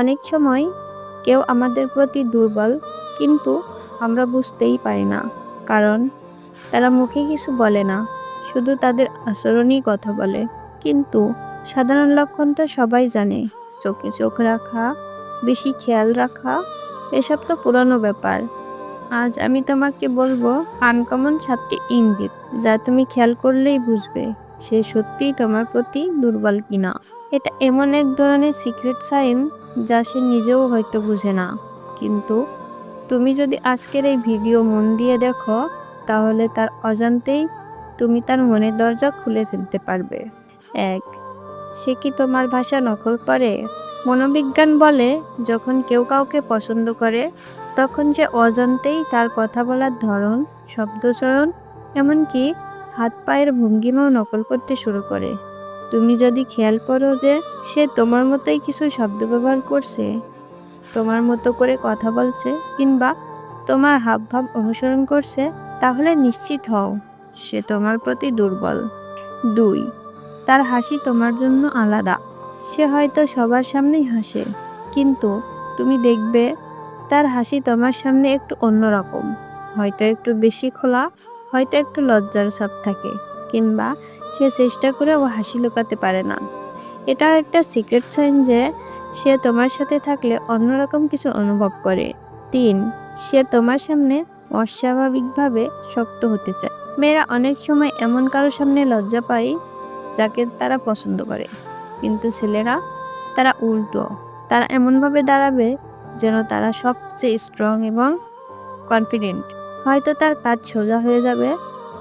অনেক সময় কেউ আমাদের প্রতি দুর্বল, কিন্তু আমরা বুঝতেই পারি না। কারণ তারা মুখে কিছু বলে না, শুধু তাদের আচরণই কথা বলে। কিন্তু সাধারণ লক্ষণ তো সবাই জানে, চোখে চোখ রাখা, বেশি খেয়াল রাখা, এসব তো পুরনো ব্যাপার। আজ আমি তোমাকে বলব আনকমন সাতটি ইঙ্গিত, যা তুমি খেয়াল করলেই বুঝবে, সে সত্যিই তোমার প্রতি দুর্বল কিনা। এটা এমন এক ধরনের সিক্রেট সাইন যা সে নিজেও হয়তো বুঝে না। কিন্তু তুমি যদি আজকের এই ভিডিও মন দিয়ে দেখো, তাহলে তার অজান্তেই তুমি তার মনের দরজা খুলে ফেলতে পারবে। এক, সে কি তোমার ভাষা নকল করে? মনোবিজ্ঞান বলে, যখন কেউ কাউকে পছন্দ করে, তখন যে অজান্তেই তার কথা বলার ধরন শব্দচরণ এমনকি হাত পায়ের ভঙ্গিমাও নকল করতে শুরু করে। তুমি যদি খেয়াল করো যে সে তোমার মতোই কিছু শব্দ ব্যবহার করছে, তোমার মতো করে কথা বলছে কিংবা তোমার হাবভাব অনুসরণ করছে, তাহলে নিশ্চিত হও সে তোমার প্রতি দুর্বল। দুই, তার হাসি তোমার জন্য আলাদা। সে হয়তো সবার সামনেই হাসে, কিন্তু তুমি দেখবে তার হাসি তোমার সামনে একটু অন্যরকম। হয়তো একটু বেশি খোলা, হয়তো একটু লজ্জার ছাপ থাকে, কিংবা সে চেষ্টা করে ও হাসি লুকাতে পারে না। এটা একটা সিক্রেট সাইন যে সে তোমার সাথে থাকলে অন্যরকম কিছু অনুভব করে। তিন, সে তোমার সামনে অস্বাভাবিকভাবে শক্ত হতে চায়। মেয়েরা অনেক সময় এমন কারোর সামনে লজ্জা পায় যাকে তারা পছন্দ করে। কিন্তু ছেলেরা, তারা উল্টো। তারা এমনভাবে দাঁড়াবে যেন তারা সবচেয়ে স্ট্রং এবং কনফিডেন্ট হয়তো তার কাজ সোজা হয়ে যাবে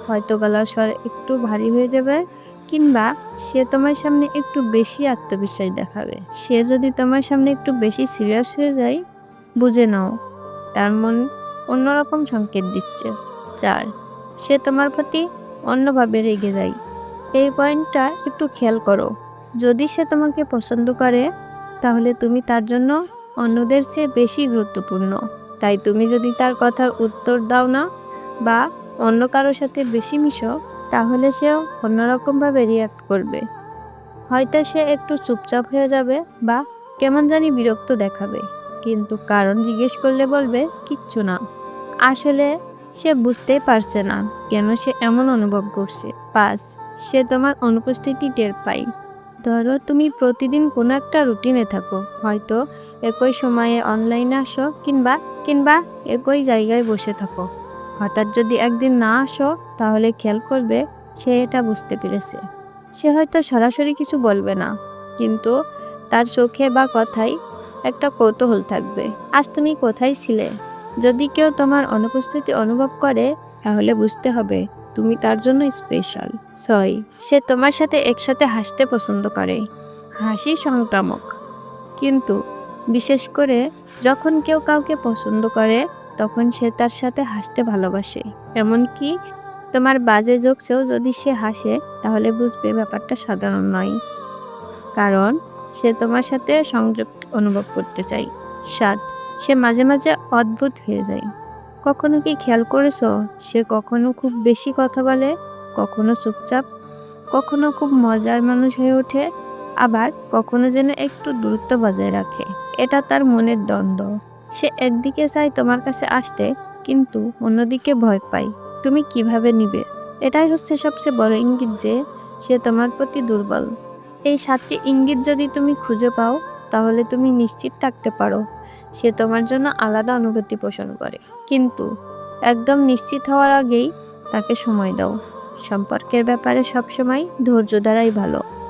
হয়তো গলার স্বর একটু ভারী হয়ে যাবে, কিংবা সে তোমার সামনে একটু বেশি আত্মবিশ্বাস দেখাবে। সে যদি তোমার সামনে একটু বেশি সিরিয়াস হয়ে যায়, বুঝে নাও, তার মন অন্যরকম সংকেত দিচ্ছে। চার, সে তোমার প্রতি অন্যভাবে রেগে যায়। এই পয়েন্টটা একটু খেয়াল করো। যদি সে তোমাকে পছন্দ করে, তাহলে তুমি তার জন্য অন্যদের চেয়ে বেশি গুরুত্বপূর্ণ। তাই তুমি যদি তার কথার উত্তর দাও না, বা অন্য কারোর সাথে বেশি মিশো, তাহলে সেও অন্যরকমভাবে রিয়াক্ট করবে। হয়তো সে একটু চুপচাপ হয়ে যাবে বা কেমন জানি বিরক্ত দেখাবে, কিন্তু কারণ জিজ্ঞেস করলে বলবে, কিচ্ছু না। আসলে সে বুঝতেই পারছে না কেন সে এমন অনুভব করছে। পাঁচ সে তোমার অনুপস্থিতি টের পায়। ধরো তুমি প্রতিদিন কোনো একটা রুটিনে থাকো, হয়তো একই সময়ে অনলাইনে আসো কিংবা কিংবা একই জায়গায় বসে থাকো। হঠাৎ যদি একদিন না আসো, তাহলে খেয়াল করবে সে এটা বুঝতে পেরেছে। সে হয়তো সরাসরি কিছু বলবে না, কিন্তু তার চোখে বা কথায় একটা কৌতূহল থাকবে। আজ তুমি কোথায় ছিলে? যদি কেউ তোমার অনুপস্থিতি অনুভব করে, তাহলে বুঝতে হবে তুমি তার জন্য স্পেশাল ছয়, সে তোমার সাথে একসাথে হাসতে পছন্দ করে। হাসি সংক্রামক। কিন্তু বিশেষ করে যখন কেউ কাউকে পছন্দ করে তখন সে তার সাথে হাসতে ভালোবাসে। এমনকি তোমার বাজে জোকসেও যদি সে হাসে, তাহলে বুঝবে ব্যাপারটা সাধারণ নয়। কারণ সে তোমার সাথে সংযোগ অনুভব করতে চায়। সাত, সে মাঝে মাঝে অদ্ভুত হয়ে যায়। কখনো কি খেয়াল করেছ? সে কখনো খুব বেশি কথা বলে, কখনো চুপচাপ, কখনো খুব মজার মানুষ হয়ে ওঠে, আবার কখনো যেন একটু দূরত্ব বজায় রাখে। এটা তার মনের দ্বন্দ্ব। সে একদিকে চায় তোমার কাছে আসতে, কিন্তু অন্যদিকে ভয় পায়। তুমি কীভাবে নিবে? এটাই হচ্ছে সবচেয়ে বড় ইঙ্গিত যে সে তোমার প্রতি দুর্বল। এই সাতটি ইঙ্গিত যদি তুমি খুঁজে পাও, তাহলে তুমি নিশ্চিত থাকতে পারো, সে তোমার জন্য আলাদা অনুভূতি পোষণ করে। কিন্তু একদম নিশ্চিত হওয়ার আগেই তাকে সময় দাও। সম্পর্কের ব্যাপারে সবসময় ধৈর্য দ্বারাই ভালো।